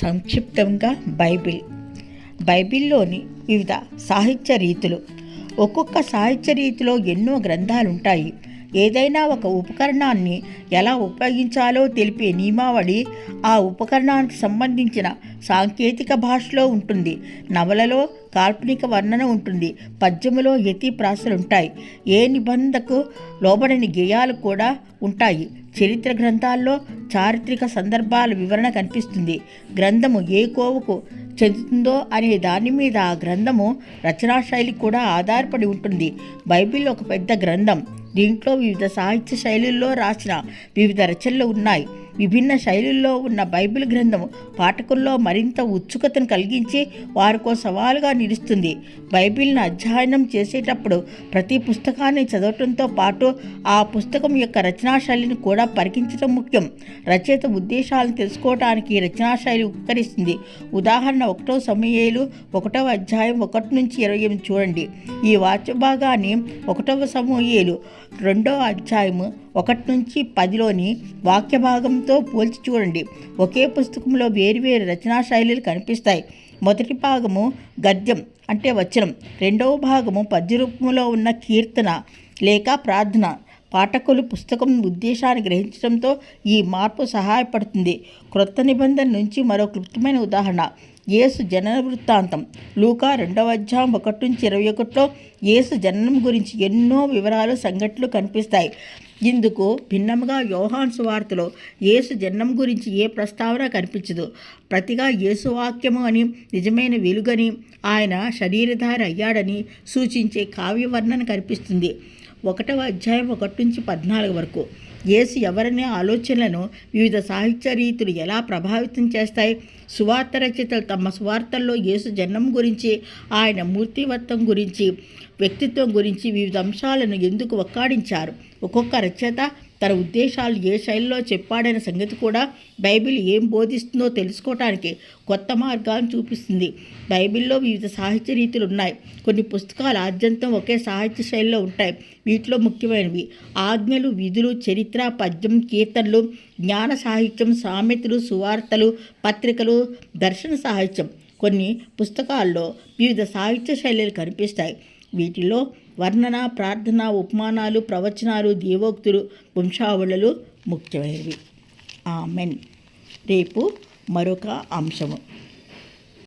సంక్షిప్తంగా బైబిల్. బైబిల్లోని వివిధ సాహిత్య రీతులు. ఒక్కొక్క సాహిత్య రీతిలో ఎన్నో గ్రంథాలు ఉంటాయి ఏదైనా ఒక ఉపకరణాన్ని ఎలా ఉపయోగించాలో తెలిపే నియమావళి ఆ ఉపకరణానికి సంబంధించిన సాంకేతిక భాషలో ఉంటుంది. నవలలో కాల్పనిక వర్ణన ఉంటుంది. పద్యములో యతి ఉంటాయి ఏ నిబంధకు లోబడని గేయాలు కూడా ఉంటాయి. చరిత్ర గ్రంథాల్లో చారిత్రక సందర్భాల వివరణ కనిపిస్తుంది. గ్రంథము ఏ కోవకు చెందుతుందో అనే దాని మీద ఆ గ్రంథము రచనా శైలి కూడా ఆధారపడి ఉంటుంది. బైబిల్ ఒక పెద్ద గ్రంథం. దీంట్లో వివిధ సాహిత్య శైలుల్లో రాసిన వివిధ రచనలు ఉన్నాయి. విభిన్న శైలుల్లో ఉన్న బైబిల్ గ్రంథం పాఠకుల్లో మరింత ఉత్సుకతను కలిగించి వారికో సవాలుగా నిలుస్తుంది. బైబిల్ను అధ్యయనం చేసేటప్పుడు ప్రతి పుస్తకాన్ని చదవటంతో పాటు ఆ పుస్తకం యొక్క రచనా శైలిని కూడా పరికించడం ముఖ్యం. రచయిత ఉద్దేశాలను తెలుసుకోవడానికి రచనా శైలి ఉపకరిస్తుంది. ఉదాహరణ ఒకటో సమయాలు ఒకటవ అధ్యాయం ఒకటి నుంచి ఇరవై ఎనిమిది చూడండి. ఈ వాక్య భాగాన్ని ఒకటవ సమూహేలు రెండవ అధ్యాయము ఒకటి నుంచి పదిలోని వాక్య భాగంతో పోల్చి చూడండి. ఒకే పుస్తకంలో వేరువేరు రచనా శైలులు కనిపిస్తాయి. మొదటి భాగము గద్యం అంటే వచనం. రెండవ భాగము పద్య రూపంలో ఉన్న కీర్తన లేక ప్రార్థన. పాఠకులు పుస్తకం ఉద్దేశాన్ని గ్రహించడంతో ఈ మార్పు సహాయపడుతుంది. క్రొత్త నిబంధన నుంచి మరో క్లుప్తమైన ఉదాహరణ. యేసు జనన వృత్తాంతం. లూకా రెండవ అధ్యాయం ఒకటి నుంచి ఇరవై ఒకటిలో యేసు జననం గురించి ఎన్నో వివరాలు సంఘటనలు కనిపిస్తాయి. ఇందుకు భిన్నముగా యోహాన్ సువార్తలో యేసు జన్మం గురించి ఏ ప్రస్తావన కనిపించదు. ప్రతిగా యేసు వాక్యము అని నిజమైన వెలుగని ఆయన శరీరధారి అయ్యాడని సూచించే కావ్య వర్ణన కనిపిస్తుంది. ఒకటవ అధ్యాయం ఒకటి నుంచి పద్నాలుగు వరకు. యేసు ఎవరనే ఆలోచనలను వివిధ సాహిత్య రీతులు ఎలా ప్రభావితం చేస్తాయి? సువార్త రచయితలు తమ సువార్తల్లో యేసు జన్మం గురించి ఆయన మూర్తివత్వం గురించి వ్యక్తిత్వం గురించి వివిధ అంశాలను ఎందుకు ఒక్కాడించారు ఒక్కొక్క రచయిత తన ఉద్దేశాలు ఏ శైలిలో చెప్పాడనే సంగతి కూడా బైబిల్ ఏం బోధిస్తుందో తెలుసుకోవటానికి కొత్త మార్గాలను చూపిస్తుంది. బైబిల్లో వివిధ సాహిత్య రీతులు ఉన్నాయి. కొన్ని పుస్తకాలు ఆద్యంతం ఒకే సాహిత్య శైలిలో ఉంటాయి. వీటిలో ముఖ్యమైనవి ఆజ్ఞలు విధులు చరిత్ర పద్యం కీర్తనలు జ్ఞాన సాహిత్యం సామెతలు సువార్తలు పత్రికలు దర్శన సాహిత్యం. కొన్ని పుస్తకాల్లో వివిధ సాహిత్య శైలులు కనిపిస్తాయి. వీటిలో వర్ణన ప్రార్థన ఉపమానాలు ప్రవచనాలు దేవోక్తులు వంశావళులు ముఖ్యమైనవి. ఆమెన్. రేపు మరొక అంశము.